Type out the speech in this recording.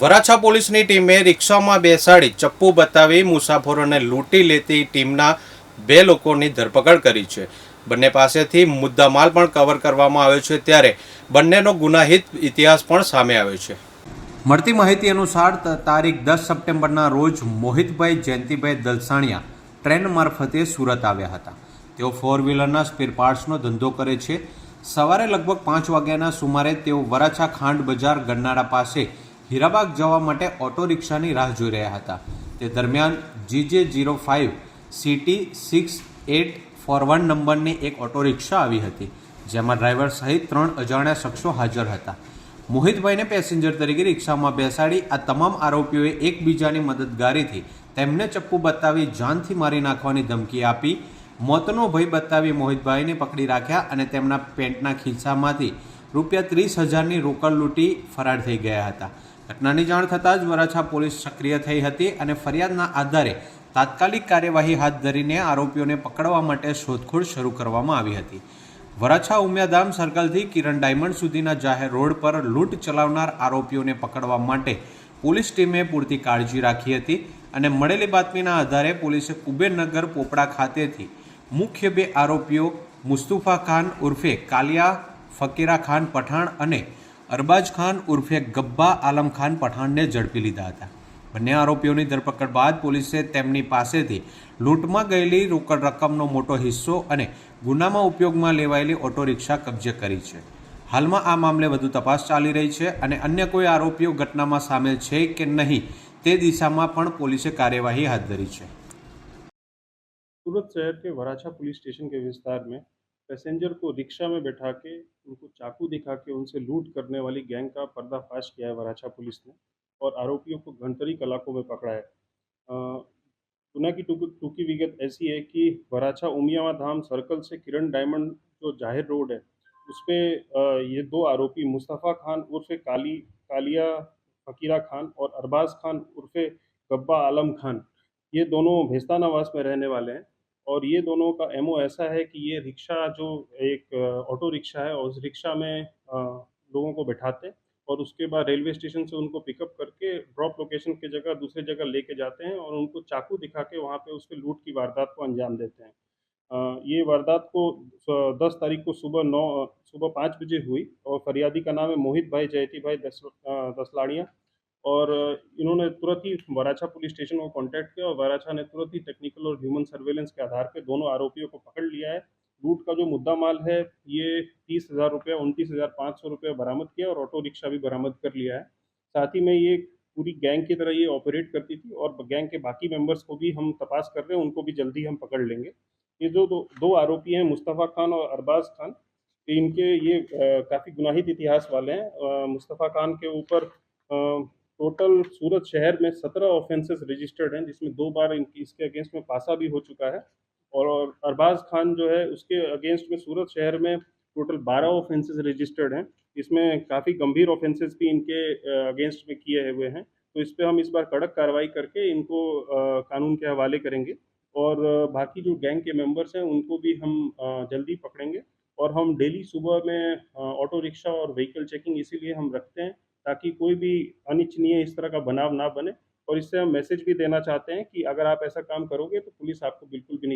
વરાછા પોલીસની ટીમે રિક્ષામાં બેસાડી ચપ્પુ બતાવી મુસાફરોને લૂંટી લેતી ટીમના બે લોકોની ધરપકડ કરી છે. બંને પાસેથી મુદ્દામાલ પણ કવર કરવામાં આવ્યો છે ત્યારે બંનેનો ગુનાહિત ઇતિહાસ પણ સામે આવ્યો છે. મળતી માહિતી અનુસાર તારીખ દસ સપ્ટેમ્બરના રોજ મોહિતભાઈ જયંતિભાઈ દલસાણિયા ટ્રેન મારફતે સુરત આવ્યા હતા. તેઓ ફોર વ્હીલરના સ્પેર પાર્ટ્સનો ધંધો કરે છે. સવારે લગભગ પાંચ વાગ્યાના સુમારે તેઓ વરાછા ખાંડ બજાર ગરનાળા પાસે હીરાબાગ જવા માટે ઓટો રિક્ષાની રાહ જોઈ રહ્યા હતા. તે દરમિયાન GJ zero five CT six eight four one નંબરની એક ઓટો રિક્ષા આવી હતી, જેમાં ડ્રાઈવર સહિત ત્રણ અજાણ્યા શખ્સો હાજર હતા. મોહિતભાઈને પેસેન્જર તરીકે રિક્ષામાં બેસાડી આ તમામ આરોપીઓએ એકબીજાની મદદગારીથી તેમને ચપ્પુ બતાવી જાનથી મારી નાખવાની ધમકી આપી, મોતનો ભય બતાવી મોહિતભાઈને પકડી રાખ્યા અને તેમના પેન્ટના ખિસ્સામાંથી રૂપિયા ત્રીસ હજારની રોકડ લૂંટી ફરાર થઈ ગયા હતા. ઘટનાની જાણ થતાં જ વરાછા પોલીસ સક્રિય થઈ હતી અને ફરિયાદના આધારે તાત્કાલિક કાર્યવાહી હાથ ધરીને આરોપીઓને પકડવા માટે શોધખોળ શરૂ કરવામાં આવી હતી. વરાછા ઉમિયાધામ સર્કલથી કિરણ ડાયમંડ સુધીના જાહેર રોડ પર લૂંટ ચલાવનાર આરોપીઓને પકડવા માટે પોલીસ ટીમે પૂરતી કાળજી રાખી હતી અને મળેલી બાતમીના આધારે પોલીસે કુબેરનગર પોપડા ખાતેથી મુખ્ય બે આરોપીઓ મુસ્તુફા ખાન ઉર્ફે કાલિયા ફકીરા ખાન પઠાણ અને અરબાજ ખાન ઉર્ફે ગબ્બા આલમ ખાન પઠાણને ઝડપી લીધા હતા બંને આરોપીઓની ધરપકડ બાદ પોલીસે તેમની પાસેથી લૂંટમાં ગયેલી રોકડ રકમનો મોટો હિસ્સો અને ગુનામાં ઉપયોગમાં લેવાયેલી ઓટો રિક્ષા કબજે કરી છે હાલમાં આ મામલે વધુ તપાસ ચાલી રહી છે અને અન્ય કોઈ આરોપીઓ ઘટનામાં સામેલ છે કે નહીં તે દિશામાં પણ પોલીસે કાર્યવાહી હાથ ધરી છે सूरत शहर के वराछा पुलिस स्टेशन के विस्तार में पैसेंजर को रिक्शा में बैठा के उनको चाकू दिखा के उनसे लूट करने वाली गैंग का पर्दाफाश किया है वराछा पुलिस ने और आरोपियों को घंटरी कलाकों में पकड़ा है। गुना की टूकी टूकी विगत ऐसी है कि वराछा उमियावा धाम सर्कल से किरण डायमंड जो ज़ाहिर रोड है उस पे अ, ये दो आरोपी मुस्तफ़ा खान उर्फे काली कालिया फकीरा खान और अरबाज खान उर्फे गब्बा आलम खान ये दोनों भेस्ता नवास में रहने वाले हैं। और ये दोनों का एमओ ऐसा है कि ये रिक्शा जो एक ऑटो रिक्शा है, और उस रिक्शा में लोगों को बैठाते हैं और उसके बाद रेलवे स्टेशन से उनको पिकअप करके ड्रॉप लोकेशन की जगह दूसरे जगह लेके जाते हैं और उनको चाकू दिखा के वहाँ पे उस पे लूट की वारदात को अंजाम देते हैं। ये वारदात को दस तारीख को सुबह नौ, सुबह पाँच बजे हुई और फरियादी का नाम है मोहित भाई, जयती भाई दस दसलाड़िया। और इन्होंने तुरंत ही वराछा पुलिस स्टेशन को कांटेक्ट किया और वराछा ने तुरंत ही टेक्निकल और ह्यूमन सर्वेलेंस के आधार पर दोनों आरोपियों को पकड़ लिया है। लूट का जो मुद्दा माल है ये तीस हज़ार रुपये उनतीस हज़ार पाँच सौ रुपये बरामद किया और ऑटो रिक्शा भी बरामद कर लिया है। साथ ही में ये पूरी गैंग की तरह ये ऑपरेट करती थी और गैंग के बाकी मेंबर्स को भी हम तपास कर रहे हैं उनको भी जल्दी हम पकड़ लेंगे। ये जो दो, दो आरोपी हैं मुस्तफ़ा खान और अरबाज खान इनके ये काफ़ी गुनाहित इतिहास वाले हैं। मुस्तफ़ा खान के ऊपर टोटल सूरत शहर में सत्रह ऑफेंसेस रजिस्टर्ड हैं, जिसमें दो बार इनकी, इसके अगेंस्ट में पासा भी हो चुका है। और अरबाज खान जो है, उसके अगेंस्ट में सूरत शहर में टोटल बारह ऑफेंसेस रजिस्टर्ड हैं। इसमें काफ़ी गंभीर ऑफेंसेस भी इनके अगेंस्ट में किए हुए हैं। तो इस पर हम इस बार कड़क कार्रवाई करके इनको कानून के हवाले करेंगे। और बाकी जो गैंग के मेंबर्स हैं, उनको भी हम जल्दी पकड़ेंगे। और हम डेली सुबह में ऑटो रिक्शा और व्हीकल चेकिंग इसीलिए हम रखते हैं ताकि कोई भी अनिच्छनीय इस तरह का बनाव ना बने। और इससे हम मैसेज भी देना चाहते हैं कि अगर आप ऐसा काम करोगे तो पुलिस आपको बिल्कुल भी नहीं